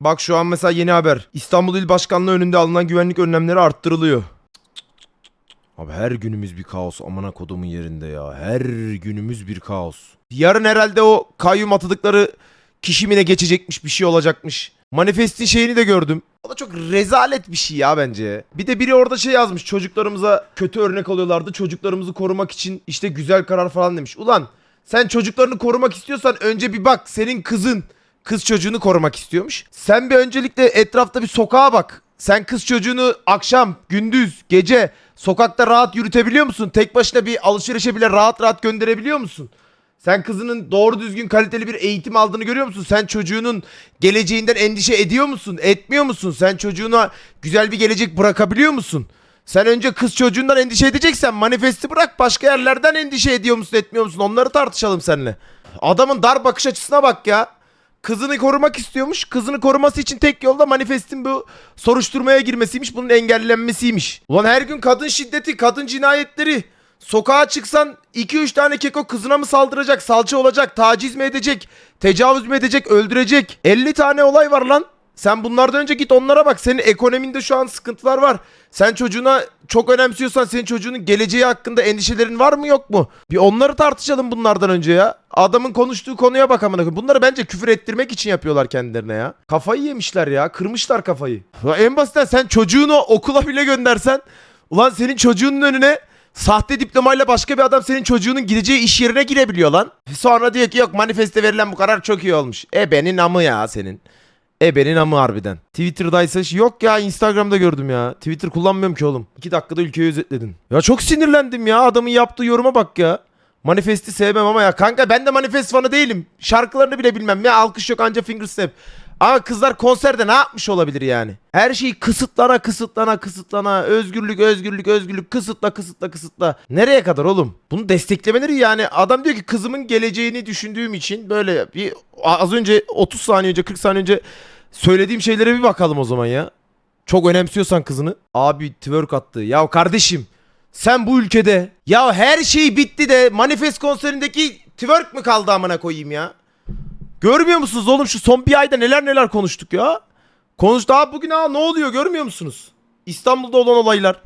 Bak şu an mesela yeni haber. İstanbul İl Başkanlığı önünde alınan güvenlik önlemleri arttırılıyor. Abi her günümüz bir kaos amına kodumun yerinde ya. Her günümüz bir kaos. Yarın herhalde o kayyum atadıkları kişimine geçecekmiş bir şey olacakmış. Manifestin şeyini de gördüm. O da çok rezalet bir şey ya bence. Bir de biri orada şey yazmış. Çocuklarımıza kötü örnek alıyorlardı. Çocuklarımızı korumak için işte güzel karar falan demiş. Ulan sen çocuklarını korumak istiyorsan önce bir bak. Senin kızın kız çocuğunu korumak istiyormuş. Sen bir öncelikle etrafta bir sokağa bak. Sen kız çocuğunu akşam, gündüz, gece sokakta rahat yürütebiliyor musun? Tek başına bir alışverişe bile rahat rahat gönderebiliyor musun? Sen kızının doğru düzgün kaliteli bir eğitim aldığını görüyor musun? Sen çocuğunun geleceğinden endişe ediyor musun? Etmiyor musun? Sen çocuğuna güzel bir gelecek bırakabiliyor musun? Sen önce kız çocuğundan endişe edeceksen manifesti bırak başka yerlerden endişe ediyor musun etmiyor musun? Onları tartışalım seninle. Adamın dar bakış açısına bak ya. Kızını korumak istiyormuş. Kızını koruması için tek yolda manifestin bu soruşturmaya girmesiymiş. Bunun engellenmesiymiş. Ulan her gün kadın şiddeti, kadın cinayetleri. Sokağa çıksan 2-3 tane keko kızına mı saldıracak, salça olacak, taciz mi edecek, tecavüz mü edecek, öldürecek. 50 tane olay var lan. Sen bunlardan önce git onlara bak. Senin ekonominde şu an sıkıntılar var. Sen çocuğuna çok önemsiyorsan senin çocuğunun geleceği hakkında endişelerin var mı yok mu? Bir onları tartışalım bunlardan önce ya. Adamın konuştuğu konuya bak amına koyayım. Bunları bence küfür ettirmek için yapıyorlar kendilerine ya. Kafayı yemişler ya. Kırmışlar kafayı. En basitten sen çocuğunu okula bile göndersen ulan senin çocuğunun önüne Sahte diplomayla başka bir adam senin çocuğunun gideceği iş yerine girebiliyor lan. Sonra diyor ki yok manifeste verilen bu karar çok iyi olmuş. Ebenin amı ya senin. Ebenin amı harbiden. Twitter'daysa yok ya Instagram'da gördüm ya. Twitter kullanmıyorum ki oğlum. 2 dakikada ülkeyi özetledin. Ya çok sinirlendim ya adamın yaptığı yoruma bak ya. Manifesti sevmem ama ya kanka ben de manifest fanı değilim. Şarkılarını bile bilmem ya alkış yok anca finger snap. Ama kızlar konserde ne yapmış olabilir yani? Her şeyi kısıtlana kısıtlana kısıtlana özgürlük özgürlük özgürlük kısıtla kısıtla kısıtla. Nereye kadar oğlum? Bunu desteklemeleri yani adam diyor ki kızımın geleceğini düşündüğüm için böyle bir az önce 30 saniye önce 40 saniye önce söylediğim şeylere bir bakalım o zaman ya. Çok önemsiyorsan kızını. Abi twerk attı. Ya kardeşim sen bu ülkede ya her şey bitti de manifest konserindeki twerk mi kaldı amına koyayım ya? Görmüyor musunuz oğlum şu son bir ayda neler neler konuştuk ya? Konuş daha bugün ha ne oluyor görmüyor musunuz? İstanbul'da olan olaylar.